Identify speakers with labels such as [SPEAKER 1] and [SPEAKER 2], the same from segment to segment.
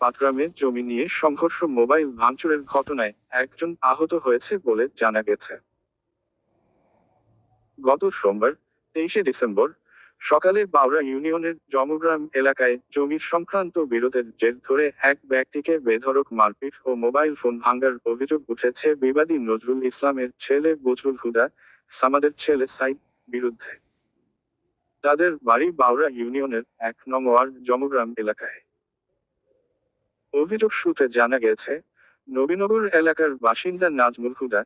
[SPEAKER 1] পাটগ্রামে জমি নিয়ে সংঘর্ষ মোবাইল ভাঙচুরের ঘটনায় একজন আহত হয়েছে বলে জানা গেছে। গত সোমবার, তেইশে ডিসেম্বর, সকালে বাউরা ইউনিয়নের জমগ্রাম এলাকায় জমি সংক্রান্ত বিরোধের জের ধরে এক ব্যক্তিকে বেধড়ক মারপিট ও মোবাইল ফোন ভাঙ্গার অভিযোগ উঠেছে বিবাদী নজরুল ইসলামের ছেলে বজরুল হুদা, সামাদের ছেলে সাইদ বিরুদ্ধে। তাদের বাড়ি বাউরা ইউনিয়নের এক নং ওয়ার্ড জমগ্রাম এলাকায়। অভিযোগ সূত্রে জানা গেছে, নবীনগর এলাকার বাসিন্দা নাজমুল হুদা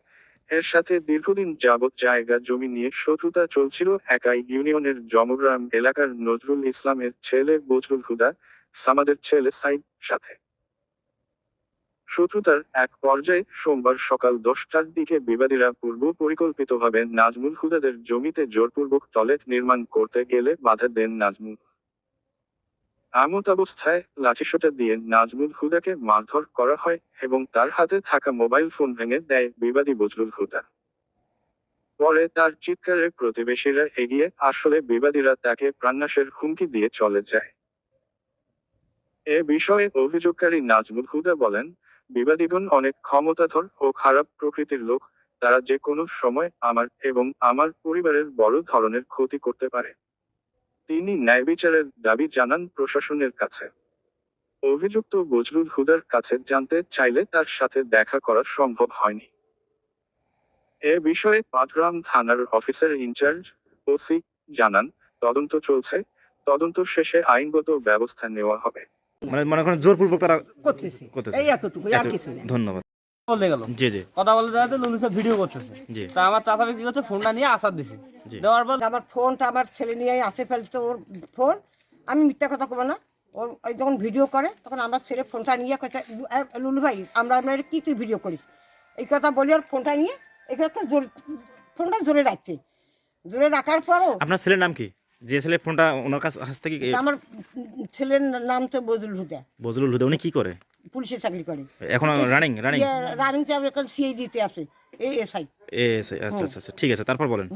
[SPEAKER 1] এর সাথে দীর্ঘদিন যাবৎ জায়গা জমি নিয়ে শত্রুতা চলছিল একাই ইউনিয়নের জমগ্রাম এলাকার নজরুল ইসলামের ছেলে বজরুল হুদা, সামাদের ছেলে সাইদ সাথে। শত্রুতার এক পর্যায়ে সোমবার সকাল দশটার দিকে বিবাদীরা পূর্ব পরিকল্পিতভাবে নাজমুল হুদাদের জমিতে জোরপূর্বক টয়লেট নির্মাণ করতে গেলে বাধা দেন নাজমুল। এমত অবস্থায় লাঠিসোঁটা দিয়ে নাজমুল হুদাকে মারধর করা হয় এবং তার হাতে থাকা মোবাইল ফোন ভেঙে দেয় বিবাদী বজরুল হুদা। পরে তার চিৎকারে প্রতিবেশীরা এগিয়ে আসলে বিবাদীরা তাকে প্রাণনাশের হুমকি দিয়ে চলে যায়। এ বিষয়ে অভিযোগকারী নাজমুল হুদা বলেন, বিবাদীগণ অনেক ক্ষমতাধর ও খারাপ প্রকৃতির লোক, তারা যে কোনো সময় আমার এবং আমার পরিবারের বড় ধরনের ক্ষতি করতে পারে। তিনি ন্যায় বিচারের দাবি জানান প্রশাসনের কাছে। অভিযুক্ত বজলুল হুদার কাছে জানতে চাইলে তার সাথে দেখা করা সম্ভব হয়নি। এ বিষয়ে পাটগ্রাম থানার অফিসার ইনচার্জ ওসি জানান তদন্ত চলছে তদন্ত শেষে আইনগত ব্যবস্থা নেওয়া হবে।
[SPEAKER 2] মানে মনে করেন জোরপূর্বক তারা
[SPEAKER 3] করতেছি।
[SPEAKER 2] করতেছে।
[SPEAKER 3] এই এতটুকু আর কিছু না
[SPEAKER 2] ধন্যবাদ।
[SPEAKER 4] বলতে গেল।
[SPEAKER 2] জি জি।
[SPEAKER 4] কথা বলতে যাতে লুলু সব ভিডিও করতেছে।
[SPEAKER 2] জি।
[SPEAKER 4] তা আমার চাচাকে কি করছে ফোনটা নিয়ে আসার দিছে। দেওয়ার পর
[SPEAKER 3] আমার ফোনটা আমার ছেলে নিয়ে আসে ফেলছে ওর ফোন। আমি মিথ্যা কথা কব না। ওর ওই যখন ভিডিও করে তখন আমার ছেলে ফোনটা নিয়ে কথা লুলু ভাই আমরা আমরা কি তুই ভিডিও করিস? এই কথা বলি ওর ফোনটা নিয়ে এখানে একটা জোর ফোনটা জোরে রাখছে। জোরে রাখার পরও
[SPEAKER 2] আপনার ছেলের নাম কি? যে ছেলে ফোনটা ওনার কাছ কাছ থেকে
[SPEAKER 3] আমার ছেলের নাম তো বজলুল হুদা।
[SPEAKER 2] বজলুল হুদা উনি কি করে?
[SPEAKER 3] পুলিশের চাকরি করে।
[SPEAKER 2] এখন রানিং রানিং
[SPEAKER 3] রানিং চাকরি সিআইডিতে আছে এই এএসআই
[SPEAKER 2] এ আচ্ছা আচ্ছা আচ্ছা ঠিক আছে তারপর বলেন।